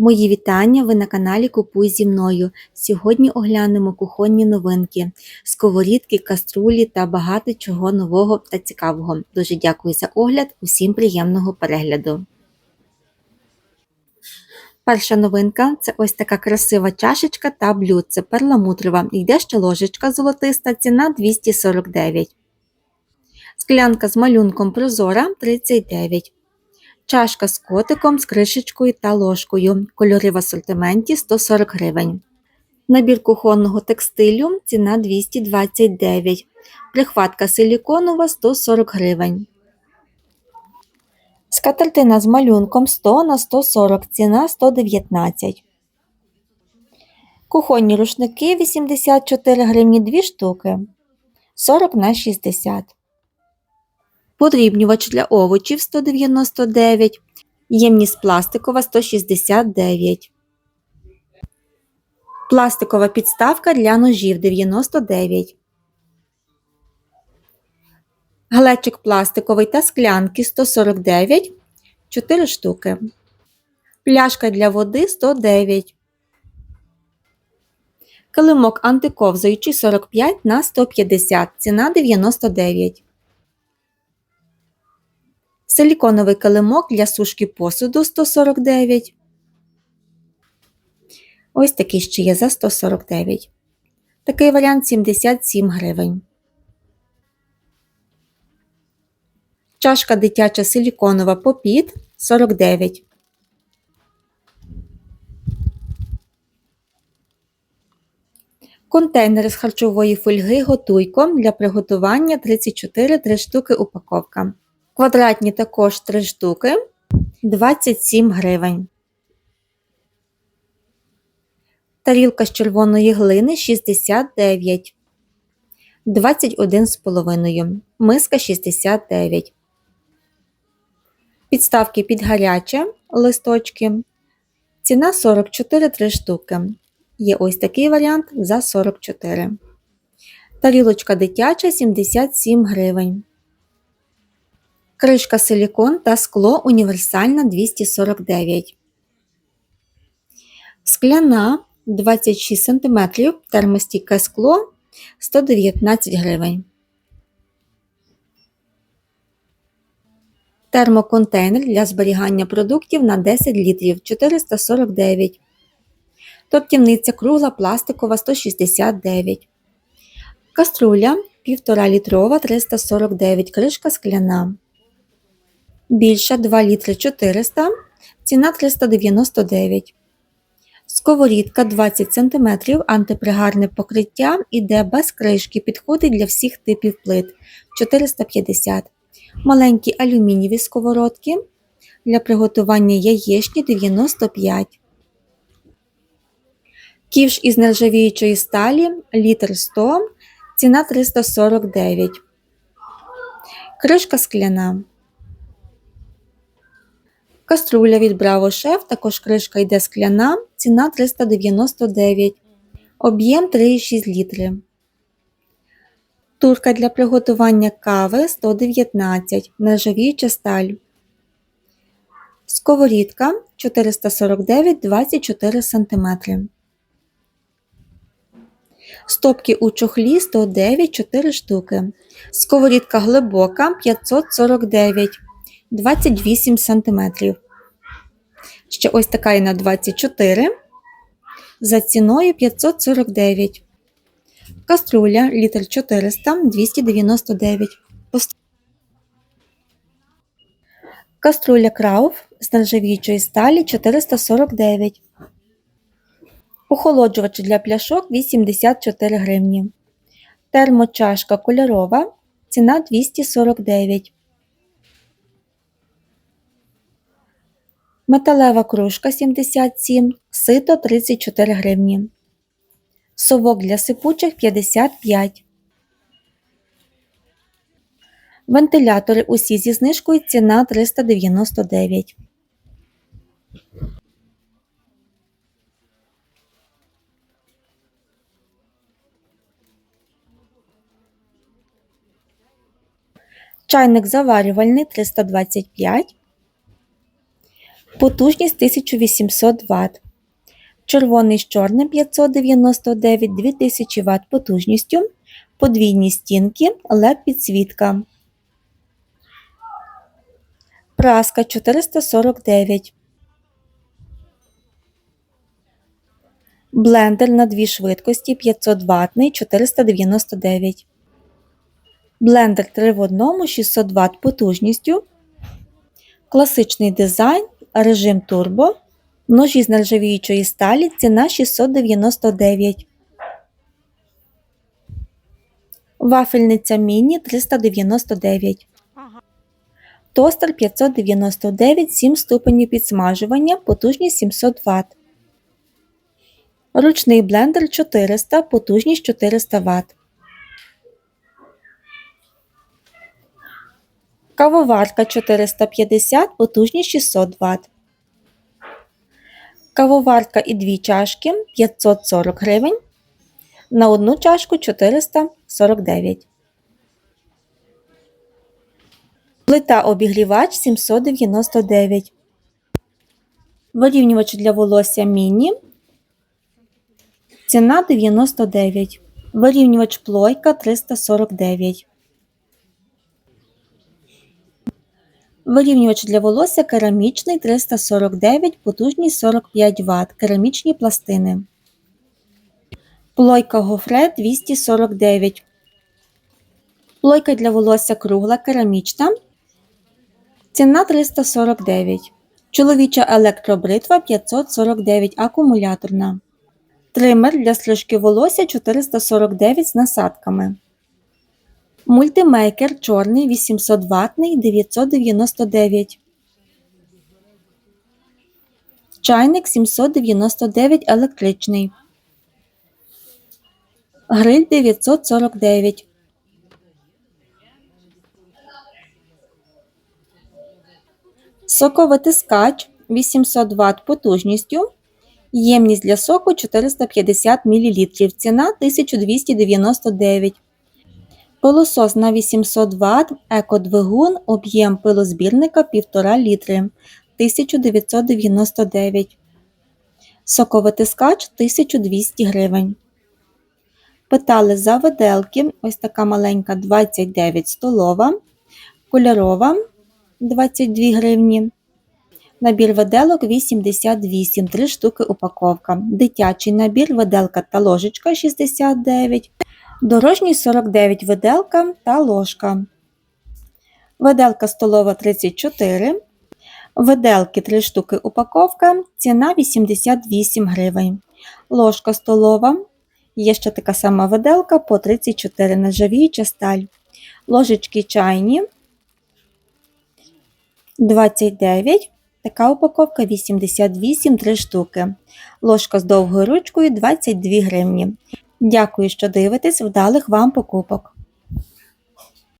Мої вітання! Ви на каналі Купуй зі мною. Сьогодні оглянемо кухонні новинки, сковорідки, каструлі та багато чого нового та цікавого. Дуже дякую за огляд, усім приємного перегляду. Перша новинка це ось така красива чашечка та блюдце перламутрова. Йде ще ложечка золотиста, ціна 249. Склянка з малюнком прозора 39. Чашка з котиком, з кришечкою та ложкою. Кольори в асортименті 140 гривень. Набір кухонного текстилю ціна 229. Прихватка силіконова 140 гривень. Скатертина з малюнком 100 на 140, ціна 119. Кухонні рушники 84 гривні 2 штуки. 40 на 60. Подрібнювач для овочів 199, ємність пластикова 169. Пластикова підставка для ножів 99. Глечик пластиковий та склянки 149 4 штуки. Пляшка для води 109. Килимок антиковзаючий 45 на 150. Ціна 99. Силіконовий килимок для сушки посуду 149. Ось такий ще є за 149. Такий варіант 77 гривень. Чашка дитяча силіконова попіт 49. Контейнер з харчової фольги готуйко для приготування 34 3 штуки упаковка. Квадратні також 3 штуки 27 гривень. Тарілка з червоної глини 69. 21,5. Миска 69. Підставки під гаряче листочки. Ціна 44 3 штуки. Є ось такий варіант за 44. Тарілочка дитяча 77 гривень. Кришка силікон та скло універсальна 249. Скляна 26 см термостійке скло 119 гривень. Термоконтейнер для зберігання продуктів на 10 літрів 449. Тортівниця кругла пластикова 169. Каструля 1,5 літрова 349 кришка скляна. Більша 2 літри 400, ціна 399. Сковорідка 20 см антипригарне покриття іде без кришки, підходить для всіх типів плит 450 Маленькі алюмінієві сковородки для приготування яєчні 95 Ківш із нержавіючої сталі літр 100, ціна 349 Кришка скляна. Каструля від Bravo Chef, також кришка йде скляна, ціна 399, об'єм 3,6 літри. Турка для приготування кави 119, нержавіюча сталь. Сковорідка 449 24 см. Стопки у чохлі 109 4 штуки. Сковорідка глибока 549 28 см. Ще ось така і на 24 за ціною 549 Каструля літр 400 299 Каструля Крауф з нержавіючої сталі 449 Охолоджувач для пляшок 84 гривні. Термочашка кольорова. Ціна 249 Металева кружка 77, сито 34 гривні. Совок для сипучих 55. Вентилятори усі зі знижкою ціна 399. Чайник заварювальний 325 Потужність 1800 Вт. Червоний з чорним 599 2000 Вт потужністю. Подвійні стінки, LED підсвітка. Праска 449. Блендер на дві швидкості 500 ватний 499. Блендер 3 в 1 600 Вт потужністю. Класичний дизайн, режим турбо. Ножі з нержавіючої сталі ціна 699. Вафельниця міні 399. Тостер 599 7 ступенів підсмажування, потужність 700 Вт. Ручний блендер 400, потужність 400 Вт. Кавоварка 450, потужність 600 Вт. Кавоварка і дві чашки 540 гривень. На одну чашку 449. Плита обігрівач 799. Вирівнювач для волосся міні. Ціна 99. Вирівнювач плойка 349. Вирівнювач для волосся керамічний 349, потужність 45 Вт. Керамічні пластини. Плойка гофре 249. Плойка для волосся кругла керамічна. Ціна 349. Чоловіча електробритва 549 акумуляторна. Тример для стрижки волосся 449 з насадками. Мультимейкер чорний 800 ватний 999. Чайник 799 електричний. Гриль 949. Соковитискач 800 Вт потужністю. Ємність для соку 450 мл. Ціна 1299. Пилосос на 800 Вт, екодвигун, об'єм пилозбірника 1,5 літри 1999. Соковитискач 1200 гривень. Питали за виделки. Ось така маленька 29 столова, кольорова 22 гривні. Набір виделок 88, 3 штуки упаковка. Дитячий набір виделка та ложечка 69. Дорожній 49 виделка та ложка. Виделка столова 34. Виделки 3 штуки упаковка. Ціна 88 гривень. Ложка столова. Є ще така сама виделка по 34 нержавіюча сталь. Ложечки чайні 29. Така упаковка 88 3 штуки. Ложка з довгою ручкою 22 гривні. Дякую, що дивитесь, вдалих вам покупок!